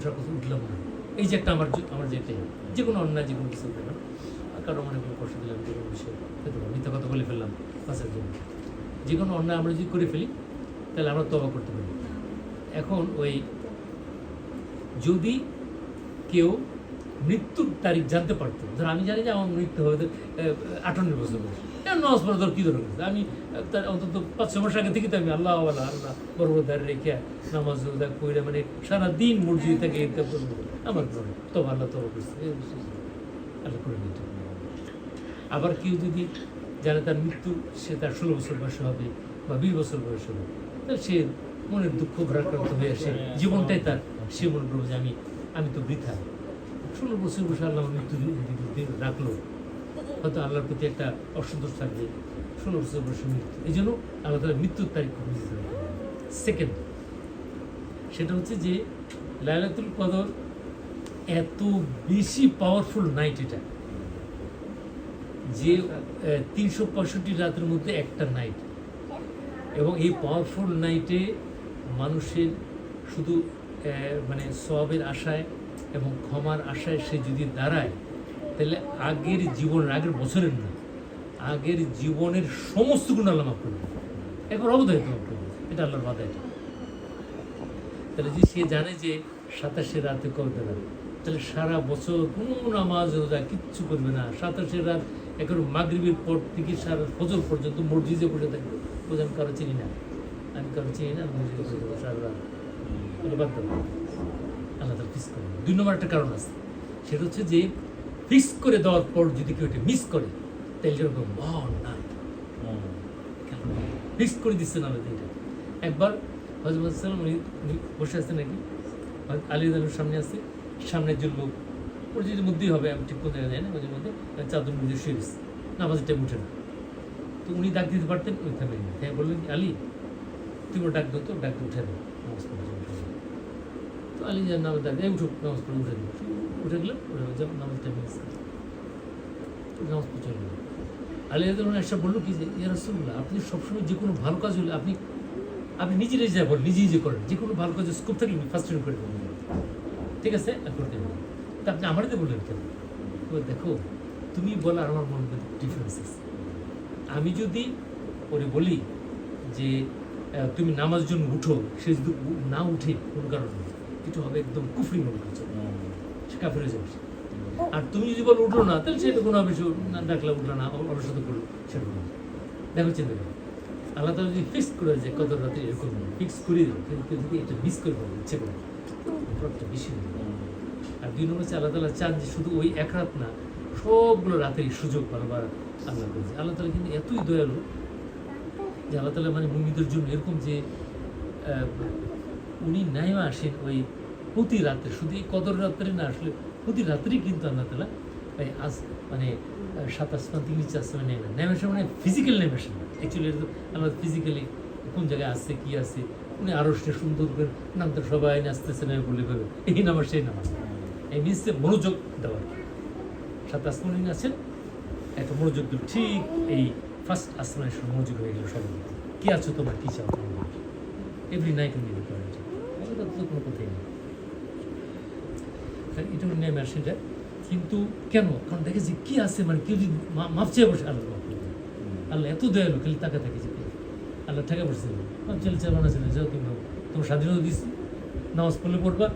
ওঠার কথা উঠলাম না। এই যে একটা আমার আমার যেতে যে কোনো অন্যায় যে কোনো কিছু কারও মনে কোনো কষ্ট দিলাম যে কোনো বিষয় মিথ্যা কথা বলে ফেললাম বাসের জন্য। যে কোনো অন্যায় আমরা যদি করে ফেলি, তাহলে আমরা তবা করতে পারি। এখন ওই যদি কেউ মৃত্যুর তারিখ জানতে পারতো। ধর আমি জানি যে আমার মৃত্যু হবে আটান্ন বছর বয়স। নামাজ পড়া ধর কী দরকার? আমি তার অন্তত পাঁচ ছ মাস আগে থেকে তো আমি আল্লাহ আল্লাহ আল্লাহ বড় রেখে নামাজ, রোজা কইরা মানে সারাদিন মসজিদে থেকে এটা করব। আমার করে তো আল্লাহ তো? আল্লাহ করে দিতে আবার কেউ যদি জানে তার মৃত্যু, সে তার ষোলো বছর বয়সে হবে বা বিশ বছর বয়সে হবে, তাহলে সে মনের দুঃখ ভারাক্রান্ত হয়ে আসে। জীবনটাই তার। সে মনে করব যে আমি আমি তো বৃথা। ষোলো বছর বসে আল্লাহ দি- রাখল। হয়তো আল্লাহর প্রতি একটা অসন্তোষ থাকবে। ষোলো বছর বয়সে মৃত্যু। এই জন্য আল্লাহ তালা মৃত্যুর তারিখ সেকেন্ড সেটা হচ্ছে যে লাইলাতুল কদর এত বেশি পাওয়ারফুল নাইট এটা। যে তিনশো পঁয়ষট্টি রাতের মধ্যে একটা নাইট এবং এই পাওয়ারফুল নাইটে মানুষের শুধু মানে সবের আশায় এবং ক্ষমার আশায় সে যদি দাঁড়ায়, তাহলে আগের জীবনের, আগের বছরের না, আগের জীবনের সমস্ত গুণ আল্লাহ মাফ করবে একবার অবধারিত মাফ করবে এটা আল্লাহর বাধা এটা তাহলে যে সে জানে যে সাতাশে রাতে কবে দাঁড়াবে, তাহলে সারা বছর কোনো নামাজ, রোজা কিচ্ছু করবে না। সাতাশে রাত এখন মাগরিবের পর থেকে সারা ফজর পর্যন্ত মসজিদে বসে থাকবে। আমি কারও চিনি না? আমি কারও চিনি না, মসজিদে বসে থাকব সারা রাত। আল্লাহ ফিক্স করে দুই নম্বর একটা কারণ আছে। সেটা হচ্ছে যে ফিক্স করে দেওয়ার পর যদি কেউ এটা মিস করে, তাহলে যেরকম মন না। ফিক্স করে দিচ্ছেন আল্লাহ এটা। একবার সালাম উনি বসে আছেন নাকি? আলী আলুর সামনে আছে। সামনের যে লোক, ওর যদি মধ্যেই হবে, আমি ঠিক কোন জায়গায় যাই না মধ্যে চাদর মধ্যে শুয়ে গেছে নামাজের টাইম উঠে না। তো উনি ডাক দিতে পারতেন, ওই থামে হ্যাঁ বললেন আলী তুমি ডাক দো তো ডাক উঠে দাও তো নামাজ ডাক দেয় উঠো নামাজ পড়ে, উঠে উঠে উঠে নামাজ টাইম নামাজ পড়ে চলে এসব বলল কি যে আপনি সবসময় যে কোনো ভালো কাজ হলে আপনি আপনি নিজে নিজে বলেন নিজে নিজে করেন, যে কোনো ভালো কাজের স্কোপ থাকলে ফার্স্ট করে দেবেন ঠিক আছে? করে দেবেন তা আপনি আমারই বললেন কেন? দেখো, তুমি বলা আর আমার মনে ডিফারেন্স আমি যদি ওরে বলি যে তুমি নামাজ জন্য উঠো, সে যদি না উঠে, কোনো কারণে, কিছু হবে একদম কুফরি মনে করছে সে কাফের হয়ে যাবে আর তুমি যদি বলো উঠো না, তাহলে সেটা কোনো না, ডাকলে, উঠল না অলসত করল সেটা কোনো দেখো চিন্তা করো। আল্লাহ তালা যদি ফিক্স করে যে কত রাতে এরকম ফিক্স করে দিল কিন্তু কেউ যদি এটা মিস করে ফেলে ইচ্ছে করে প্রভাবটা বেশি হবে আর দুই নম্বর হচ্ছে আল্লাহ তালা চান যে শুধু ওই এক রাত না, সবগুলো রাতের সুযোগ বারবার আল্লাহ করেছে আল্লাহ তালা কিন্তু এতই দয়ালু যে আল্লাহ তালা মানে মুমিদের জন্য এরকম যে উনি নাইমা আসেন ওই প্রতি রাত্রে শুধু এই কদর রাত্রে না, আসলে প্রতি রাত্রেই কিন্তু আল্লাহ তালা এই আস মানে সাত আসমান থেকে নিচে আসমান নেমে নেমে আসে মানে ফিজিক্যাল নেমে আসে না। অ্যাকচুয়ালি আল্লাহ ফিজিক্যালি কোন জায়গায় আছে, কি আছে, উনি আরও সে সুন্দর করে নামতে সবাই নাচতেছে না বলে ভাবে এই নামাজ, সেই নামাজ। এই মিনসে মনোযোগ দেওয়ার সাত আসমানি আছেন একটা মনোযোগ ঠিক এই ফার্স্ট আসমানের সময় মনোযোগ হয়ে গেল সবাই কি আছো তোমার কি চাও তোমার এভরি নাইট উনি এটা করেন এটা তো কোনো কথাই নেই এটা উনি নেমে যায় কিন্তু কেন কারণ দেখে যে কি আছে মানে কেউ যদি মাপ বসে আল্লাহ আল্লাহ এত দয়ালু খালি তাকে থাকে যে? আল্লাহ ঠেকা বসে চলে চালানো আছে যাও তুমি। তোমার স্বাধীনতা দিচ্ছি নামাজ পড়লে পড়বা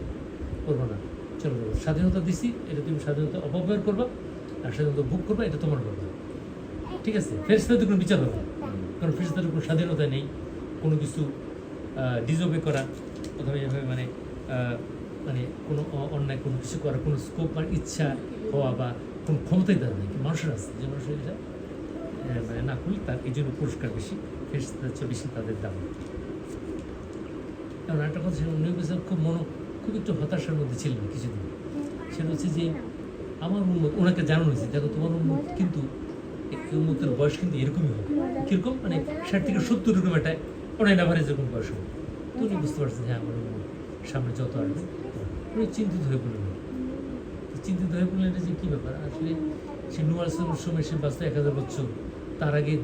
পড়বা না চলো স্বাধীনতা দিছি এটা তুমি স্বাধীনতা অপব্যয় করবা আর স্বাধীনতা ভোগ করবা এটা তোমার ব্যাপার ঠিক আছে ফেরেস্তাদের কোনো বিচার হবে কারণ ফেরেস্তাদের কোনো স্বাধীনতা নেই, কোনো কিছু ডিজোবে করা, অথবা এভাবে মানে মানে কোনো অন্যায় কোনো কিছু করার কোনো স্কোপ মানে ইচ্ছা হওয়া বা কোনো ক্ষমতাই তাদের নেই। মানুষের আছে, যে মানুষের এটা মানে না করলে তার এই জন্য পুরস্কার বেশি ফেরেস্তাদের চেয়ে বেশি তাদের দাম। কারণ একটা কথা উনি বলছেন খুব মনো, খুব একটু হতাশার মধ্যে ছিলেন কিছুদিন। সেটা হচ্ছে যে, আমার উন্মত ওনাকে জানানো হয়েছে, দেখো তোমার উন্মত কিন্তু এই উন্মতের বয়স কিন্তু এরকমই হবে। কীরকম? মানে ষাট থেকে সত্তর এরকম একটা অনেক অ্যাভারেজ এরকম বয়স হবে। তো উনি বুঝতে পারছেন হ্যাঁ আমার সামনে যত আসবে উনি চিন্তিত হয়ে পড়লেন। চিন্তিত হয়ে পড়লেন এটা যে কী ব্যাপার? আসলে সে নুয়ার সময় সে বাঁচতে এক হাজার বছর। তার আগে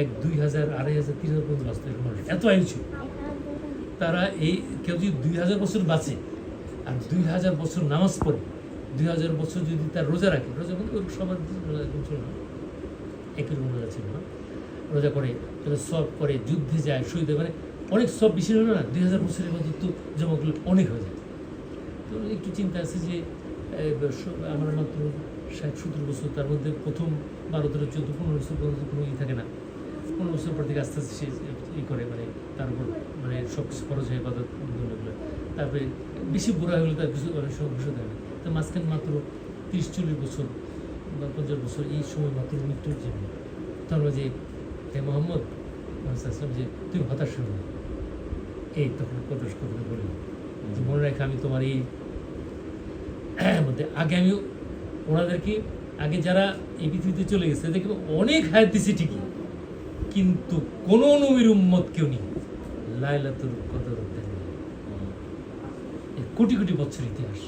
এক, দুই হাজার, আড়াই হাজার, তিন হাজার পর্যন্ত বাঁচতে এরকম এত আয়ু ছিল। তারা এই কেউ যদি দুই হাজার বছর বাঁচে আর দুই হাজার বছর নামাজ পড়ে, দুই হাজার বছর যদি তার রোজা রাখে, রোজা ওরকম সবার রোজা ছিল না। একই রকম রোজা ছিল না। রোজা করে সব করে, যুদ্ধে যায়, শহীদ মানে অনেক সব বেশি হলো না, দুই হাজার বছরের মধ্যে তো জমা করলে অনেক হয়ে যায়। তো একটু চিন্তা আছে যে আমরা মাত্র ষাট, সত্তর বছর, তার মধ্যে প্রথম বারো, তেরো, চোদ্দ, পনেরো বছর পর্যন্ত কোনো ই থাকে না। পনেরো বছর পর থেকে আস্তে আস্তে সে ই করে মানে তার উপর মানে সব কিছু খরচ হয়ে বাধা তারপরে বেশি বুড়া গেলে তার কিছু, অনেক সময় বসে থাকে না। তো মাঝখানে মাত্র তিরিশ, চল্লিশ বছর বা পঞ্চাশ বছর এই সময় মাত্র মৃত্যুর জীবন তার মাঝে হে মোহাম্মদ আসলাম যে তুমি হতাশ হো না। এই তখন কত কথা বলি যে মনে রাখে আমি তোমার এই মধ্যে আগে আমি ওনাদেরকে আগে যারা এই পৃথিবীতে চলে গেছে দেখবে অনেক হায়াত দিছি ঠিকই। কিন্তু কোনো নবীর উম্মত কেউ নেই। লাইলাতুল কদর কোটি কোটি বছর ইতিহাস